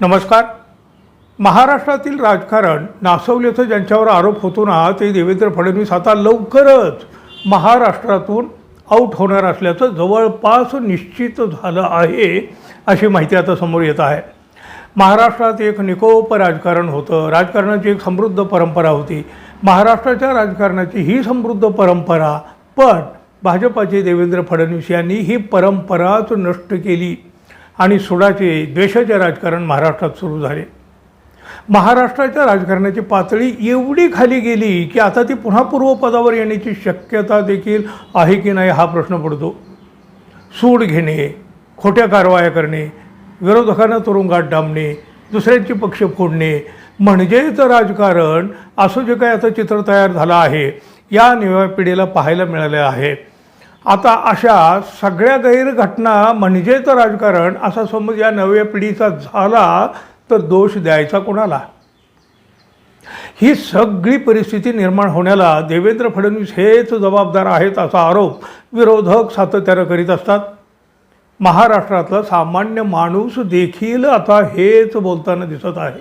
नमस्कार. महाराष्ट्रातील राजकारण नासवल्याचं ज्यांच्यावर आरोप होतो ना ते देवेंद्र फडणवीस आता लवकरच महाराष्ट्रातून आऊट होणार असल्याचं जवळपास निश्चित झालं आहे अशी माहिती आता समोर येत आहे. महाराष्ट्रात एक निकोप राजकारण होतं. राजकारणाची एक समृद्ध परंपरा होती. महाराष्ट्राच्या राजकारणाची ही समृद्ध परंपरा पण भाजपाचे देवेंद्र फडणवीस यांनी ही परंपराच नष्ट केली. आणि सुडाचे द्वेषाचे राजकारण महाराष्ट्रात सुरू झाले. महाराष्ट्राच्या राजकारणाची पातळी एवढी खाली गेली की आता ती पुन्हा पूर्वपदावर येण्याची शक्यता देखील आहे की नाही हा प्रश्न पडतो. सूड घेणे खोट्या कारवाया करणे विरोधकांना तुरुंगात डांबणे दुसऱ्यांचे पक्ष फोडणे म्हणजेच राजकारण असं जे काही आता चित्र तयार झालं आहे या नव्या पिढीला पाहायला मिळालं आहे. आता अशा सगळ्या गैरघटना म्हणजेच राजकारण असा समज या नव्या पिढीचा झाला तर दोष द्यायचा कोणाला? ही सगळी परिस्थिती निर्माण होण्याला देवेंद्र फडणवीस हेच जबाबदार आहेत असा आरोप विरोधक सातत्यानं करीत असतात. महाराष्ट्रातला सामान्य माणूस देखील आता हेच बोलताना दिसत आहे.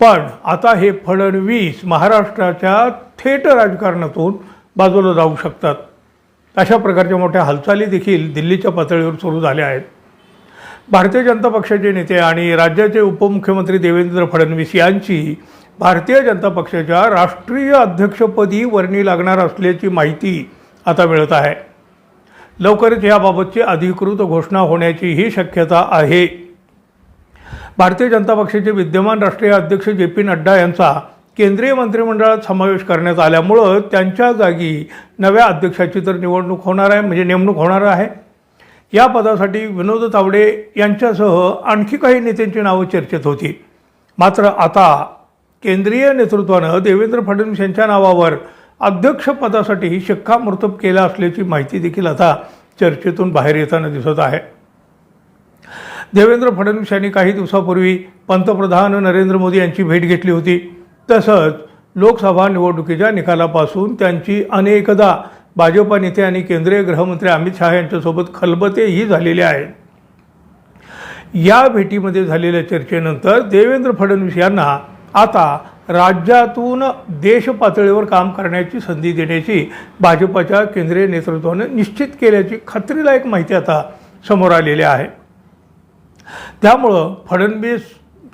पण आता हे फडणवीस महाराष्ट्राच्या थेट राजकारणातून बाजूला जाऊ शकतात. अशा प्रकारच्या मोठ्या हालचाली देखील दिल्लीच्या पातळीवर सुरू झाल्या आहेत. भारतीय जनता पक्षाचे नेते आणि राज्याचे उपमुख्यमंत्री देवेंद्र फडणवीस यांची भारतीय जनता पक्षाच्या राष्ट्रीय अध्यक्षपदी वर्णी लागणार असल्याची माहिती आता मिळत आहे. लवकरच याबाबतची अधिकृत घोषणा होण्याचीही शक्यता आहे. भारतीय जनता पक्षाचे विद्यमान राष्ट्रीय अध्यक्ष जे पी नड्डा यांचा केंद्रीय मंत्रिमंडळात समावेश करण्यात आल्यामुळं त्यांच्या जागी नव्या अध्यक्षाची तर निवडणूक होणार आहे म्हणजे नेमणूक होणार आहे. या पदासाठी विनोद तावडे यांच्यासह आणखी काही नेत्यांची नावं चर्चेत होती. मात्र आता केंद्रीय नेतृत्वानं देवेंद्र फडणवीस यांच्या नावावर अध्यक्षपदासाठी शिक्कामोर्तब केला असल्याची माहिती देखील आता चर्चेतून बाहेर येताना दिसत आहे. देवेंद्र फडणवीस यांनी काही दिवसापूर्वी पंतप्रधान नरेंद्र मोदी यांची भेट घेतली होती. तसंच लोकसभा निवडणुकीच्या निकालापासून त्यांची अनेकदा भाजपा नेते आणि केंद्रीय गृहमंत्री अमित शहा यांच्यासोबत खलबतेही झालेले आहेत. या भेटीमध्ये झालेल्या चर्चेनंतर देवेंद्र फडणवीस यांना आता राज्यातून देश पातळीवर काम करण्याची संधी देण्याची भाजपाच्या केंद्रीय नेतृत्वानं निश्चित केल्याची खात्रीलायक माहिती आता समोर आलेली आहे. त्यामुळं फडणवीस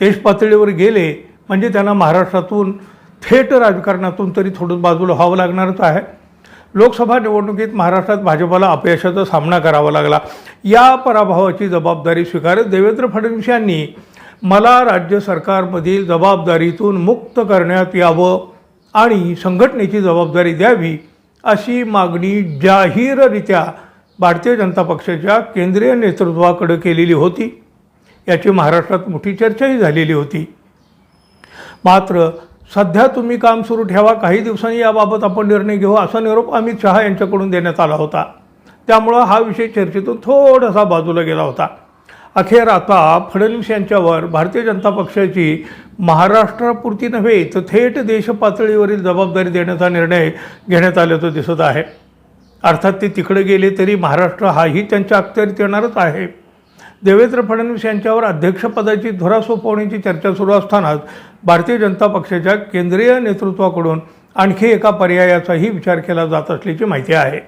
देशपातळीवर गेले म्हणजे त्यांना महाराष्ट्रातून थेट राजकारणातून तरी थोडं बाजूला व्हावं लागणारच आहे. लोकसभा निवडणुकीत महाराष्ट्रात भाजपाला अपयशाचा सामना करावा लागला. या पराभवाची जबाबदारी स्वीकारत देवेंद्र फडणवीस यांनी मला राज्य सरकारमधील जबाबदारीतून मुक्त करण्यात यावं आणि संघटनेची जबाबदारी द्यावी अशी मागणी जाहीररित्या भारतीय जनता पक्षाच्या केंद्रीय नेतृत्वाकडे केलेली होती. याची महाराष्ट्रात मोठी चर्चाही झालेली होती. मात्र सध्या तुम्ही काम सुरू ठेवा काही दिवसांनी याबाबत आपण निर्णय घेऊ असा निरोप अमित शहा यांच्याकडून देण्यात आला होता. त्यामुळं हा विषय चर्चेतून थोडासा बाजूला गेला होता. अखेर आता फडणवीस यांच्यावर भारतीय जनता पक्षाची महाराष्ट्रापुरती नव्हे तर थेट देशपातळीवरील जबाबदारी देण्याचा निर्णय घेण्यात आल्याचं दिसत आहे. अर्थात ते तिकडे गेले तरी महाराष्ट्र हाही त्यांच्या अखत्यारीत येणारच आहे. देवेंद्र फडणवीस यांच्यावर अध्यक्षपदाची धुरा सोपवण्याची चर्चा सुरू असतानाच भारतीय जनता पक्षाच्या केंद्रीय नेतृत्वाकडून आणखी एका पर्यायाचाही विचार केला जात असल्याची माहिती आहे.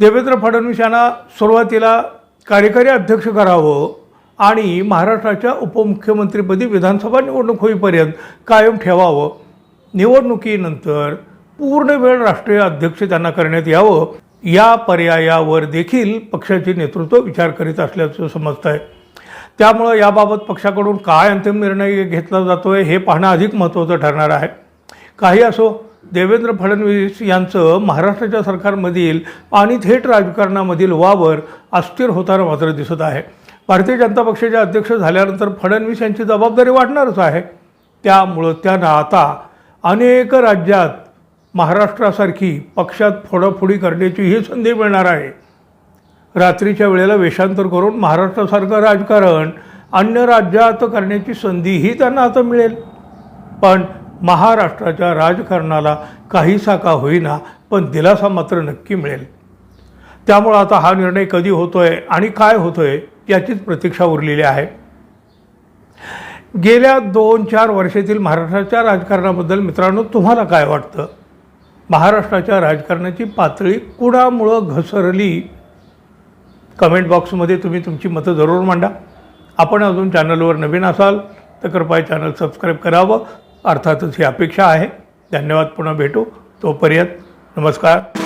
देवेंद्र फडणवीस यांना सुरुवातीला कार्यकारी अध्यक्ष करावं आणि महाराष्ट्राच्या उपमुख्यमंत्रीपदी विधानसभा निवडणूक होईपर्यंत कायम ठेवावं. निवडणुकीनंतर पूर्ण वेळ राष्ट्रीय अध्यक्ष त्यांना करण्यात यावं. या पर्यायावर देखील पक्षाचे नेतृत्व विचार करीत असल्याचं समजतं आहे त्यामुळं याबाबत पक्षाकडून काय अंतिम निर्णय घेतला जातो आहे हे पाहणं अधिक महत्त्वाचं ठरणार आहे. काही असो देवेंद्र फडणवीस यांचं महाराष्ट्राच्या सरकारमधील आणि थेट राजकारणामधील वावर अस्थिर होताना मात्र दिसत आहे. भारतीय जनता पक्षाचे अध्यक्ष झाल्यानंतर फडणवीस यांची जबाबदारी वाढणारच आहे. त्यामुळं त्यांना आता अनेक राज्यात महाराष्ट्रासारखी पक्षात फोडाफोडी करण्याची ही संधी मिळणार आहे. रात्रीच्या वेळेला वेषांतर करून महाराष्ट्रासारखं राजकारण अन्य राज्यात करण्याची संधीही त्यांना आता मिळेल. पण महाराष्ट्राच्या राजकारणाला काहीसा का होईना पण दिलासा मात्र नक्की मिळेल. त्यामुळं आता हा निर्णय कधी होतोय आणि काय होतोय याचीच प्रतीक्षा उरलेली आहे. गेल्या दोन चार वर्षातील महाराष्ट्राच्या राजकारणाबद्दल मित्रांनो तुम्हाला काय वाटतं? महाराष्ट्राच्या राजकारणाची पातळी कुणामुळं घसरली. कमेंट बॉक्समध्ये तुम्ही तुमची मतं जरूर मांडा. आपण अजून चॅनलवर नवीन असाल तर कृपया चॅनल सबस्क्राईब करावं. अर्थातच ही अपेक्षा आहे. धन्यवाद. पुन्हा भेटू. तोपर्यंत नमस्कार.